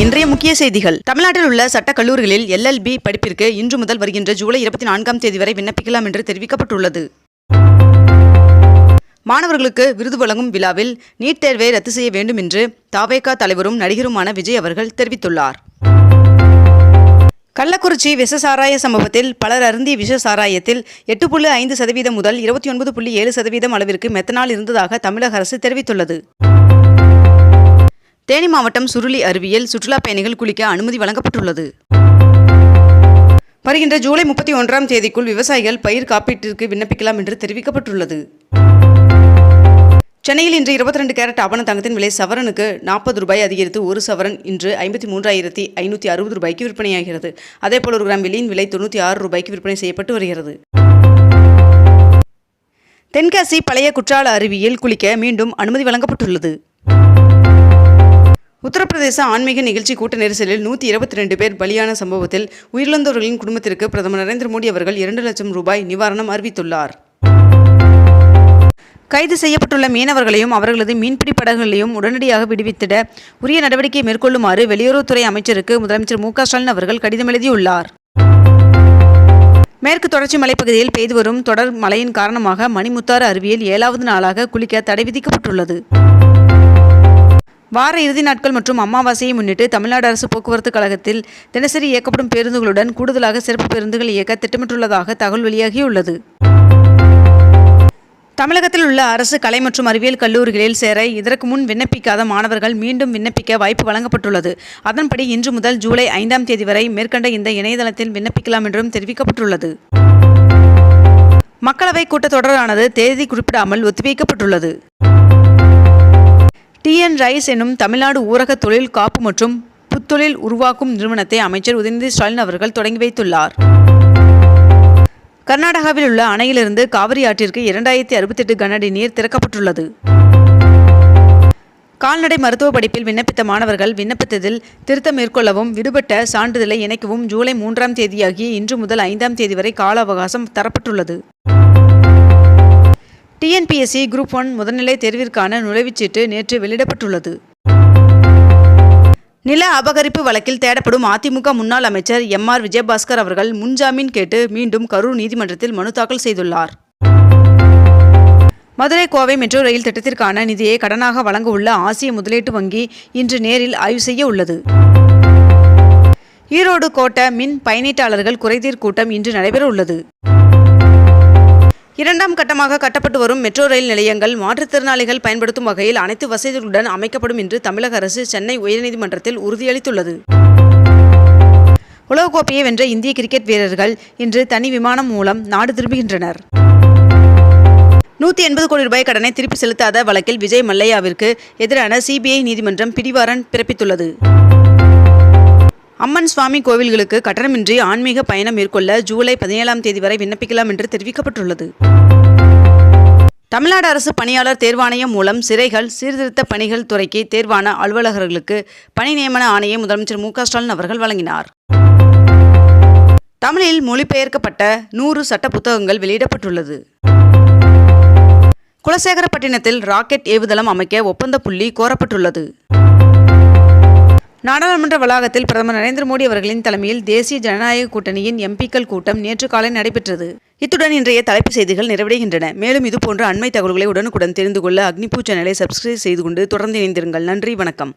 இன்றைய முக்கிய செய்திகள். தமிழ்நாட்டில் உள்ள சட்ட கல்லூரிகளில் எல்எல்பி படிப்பிற்கு இன்று முதல் வருகின்ற ஜூலை இருபத்தி நான்காம் தேதி வரை விண்ணப்பிக்கலாம் என்று தெரிவிக்கப்பட்டுள்ளது. மாணவர்களுக்கு விருது வழங்கும் விழாவில் நீட் தேர்வை ரத்து செய்ய வேண்டும் என்று தாவேகா தலைவரும் நடிகருமான விஜய் அவர்கள் தெரிவித்துள்ளார். கள்ளக்குறிச்சி விஷ சாராய சம்பவத்தில் பலர் அருந்திய விஷ சாராயத்தில் எட்டு புள்ளி ஐந்து சதவீதம் முதல் இருபத்தி ஒன்பது புள்ளி ஏழு சதவீதம் அளவிற்கு மெத்தனால் இருந்ததாக தமிழக அரசு தெரிவித்துள்ளது. தேனி மாவட்டம் சுருளி அருவியில் சுற்றுலா பயணிகள் குளிக்க அனுமதி வழங்கப்பட்டுள்ளது. வருகின்ற ஜூலை முப்பத்தி ஒன்றாம் தேதிக்குள் விவசாயிகள் பயிர் காப்பீட்டிற்கு விண்ணப்பிக்கலாம் என்று தெரிவிக்கப்பட்டுள்ளது. சென்னையில் இன்று இருபத்தி ரெண்டு கேரட் ஆபண தங்கத்தின் விலை சவரனுக்கு நாற்பது ரூபாய் அதிகரித்து ஒரு சவரன் இன்று ஐம்பத்தி மூன்றாயிரத்தி ஐநூற்றி அறுபது ரூபாய்க்கு விற்பனையாகிறது. அதேபோல் ஒரு கிராம் வெளியின் விலை தொண்ணூற்றி ஆறு ரூபாய்க்கு விற்பனை செய்யப்பட்டு வருகிறது. தென்காசி பழைய குற்றால அருவியில் குளிக்க மீண்டும் அனுமதி வழங்கப்பட்டுள்ளது. உத்தரப்பிரதேச ஆன்மீக நிகழ்ச்சி கூட்ட நெரிசலில் நூற்றி இருபத்தி ரெண்டு பேர் பலியான சம்பவத்தில் உயிரிழந்தவர்களின் குடும்பத்திற்கு பிரதமர் நரேந்திர மோடி அவர்கள் இரண்டு லட்சம் ரூபாய் நிவாரணம் அறிவித்துள்ளார். கைது செய்யப்பட்டுள்ள மீனவர்களையும் அவர்களது மீன்பிடி படகுகளையும் உடனடியாக விடுவித்திட உரிய நடவடிக்கை மேற்கொள்ளுமாறு வெளியுறவுத்துறை அமைச்சருக்கு முதலமைச்சர் மு க ஸ்டாலின் அவர்கள் கடிதம் எழுதியுள்ளார். மேற்கு தொடர்ச்சி மலைப்பகுதியில் பெய்து வரும் தொடர் மழையின் காரணமாக மணிமுத்தாறு அருவியில் ஏழாவது நாளாக குளிக்க தடை விதிக்கப்பட்டுள்ளது. வார இறுதி நாட்கள் மற்றும் அமாவாசையை முன்னிட்டு தமிழ்நாடு அரசு போக்குவரத்து கழகத்தில் தினசரி இயக்கப்படும் பேருந்துகளுடன் கூடுதலாக சிறப்பு பேருந்துகள் இயக்க திட்டமிட்டுள்ளதாக தகவல் வெளியாகியுள்ளது. தமிழகத்தில் உள்ள அரசு கலை மற்றும் அறிவியல் கல்லூரிகளில் சேர இதற்கு முன் விண்ணப்பிக்காத மாணவர்கள் மீண்டும் விண்ணப்பிக்க வாய்ப்பு வழங்கப்பட்டுள்ளது. அதன்படி இன்று முதல் ஜூலை ஐந்தாம் தேதி வரை மேற்கண்ட இந்த இணையதளத்தில் விண்ணப்பிக்கலாம் என்றும் தெரிவிக்கப்பட்டுள்ளது. மக்களவை கூட்டத்தொடரானது தேதி குறிப்பிடாமல் ஒத்திவைக்கப்பட்டுள்ளது. டிஎன் ரைஸ் எனும் தமிழ்நாடு ஊரக தொழில் காப்பு மற்றும் புத்தொழில் உருவாக்கும் நிறுவனத்தை அமைச்சர் உதயநிதி ஸ்டாலின் அவர்கள் தொடங்கி வைத்துள்ளார். கர்நாடகாவில் உள்ள அணையிலிருந்து காவிரி ஆற்றிற்கு இரண்டாயிரத்தி அறுபத்தெட்டு கனஅடி நீர் திறக்கப்பட்டுள்ளது. கால்நடை மருத்துவ படிப்பில் விண்ணப்பித்த மாணவர்கள் விண்ணப்பித்ததில் திருத்தம் மேற்கொள்ளவும் விடுபட்ட சான்றிதழை இணைக்கவும் ஜூலை மூன்றாம் தேதியாகிய இன்று முதல் ஐந்தாம் தேதி வரை கால அவகாசம் தரப்பட்டுள்ளது. டிஎன்பிஎஸ்சி குரூப் ஒன் முதல்நிலை தேர்விற்கான நுழைவுச்சீட்டு நேற்று வெளியிடப்பட்டுள்ளது. நில அபகரிப்பு வழக்கில் தேடப்படும் அதிமுக முன்னாள் அமைச்சர் எம் ஆர் விஜயபாஸ்கர் அவர்கள் முன்ஜாமீன் கேட்டு மீண்டும் கரூர் நீதிமன்றத்தில் மனு தாக்கல் செய்துள்ளார். மதுரை கோவை மெட்ரோ ரயில் திட்டத்திற்கான நிதியை கடனாக வழங்க உள்ள ஆசிய முதலீட்டு வங்கி இன்று நேரில் ஆய்வு செய்ய உள்ளது. ஈரோடு கோட்ட மின் பயணீட்டாளர்கள் குறைதீர் கூட்டம் இன்று நடைபெற உள்ளது. இரண்டாம் கட்டமாக கட்டப்பட்டு வரும் மெட்ரோ ரயில் நிலையங்கள் மாற்றுத்திறனாளிகள் பயன்படுத்தும் வகையில் அனைத்து வசதிகளுடன் அமைக்கப்படும் என்று தமிழக அரசு சென்னை உயர்நீதிமன்றத்தில் உறுதியளித்துள்ளது. உலகக்கோப்பையை வென்ற இந்திய கிரிக்கெட் வீரர்கள் இன்று தனி விமானம் மூலம் நாடு திரும்புகின்றனர். நூற்றி எண்பது கோடி ரூபாய் கடனை திருப்பி செலுத்தாத வழக்கில் விஜய் மல்லையாவிற்கு எதிரான சிபிஐ நீதிமன்றம் பிடிவாரன் பிறப்பித்துள்ளது. அம்மன் சுவாமி கோவில்களுக்கு கட்டணமின்றி ஆன்மீக பயணம் மேற்கொள்ள ஜூலை பதினேழாம் தேதி வரை விண்ணப்பிக்கலாம் என்று தெரிவிக்கப்பட்டுள்ளது. தமிழ்நாடு அரசு பணியாளர் தேர்வாணையம் மூலம் சிறைகள் சீர்திருத்த பணிகள் துறைக்கு தேர்வான அலுவலகர்களுக்கு பணி நியமன ஆணையை முதலமைச்சர் மு ஸ்டாலின் அவர்கள் வழங்கினார். தமிழில் மொழிபெயர்க்கப்பட்ட நூறு சட்ட புத்தகங்கள் வெளியிடப்பட்டுள்ளது. குலசேகரப்பட்டினத்தில் ராக்கெட் ஏவுதளம் அமைக்க ஒப்பந்த புள்ளி கோரப்பட்டுள்ளது. நாடாளுமன்ற வளாகத்தில் பிரதமர் நரேந்திர மோடி அவர்களின் தலைமையில் தேசிய ஜனநாயக கூட்டணியின் எம்பிக்கள் கூட்டம் நேற்று காலை நடைபெற்றது. இத்துடன் இன்றைய தலைப்புச் செய்திகள் நிறைவடைகின்றன. மேலும் இதுபோன்ற அண்மை தகவல்களை உடனுக்குடன் தெரிந்து கொள்ள அக்னிபூ சேனலை சப்ஸ்கிரைப் செய்து கொண்டு தொடர்ந்து இணைந்திருங்கள். நன்றி வணக்கம்.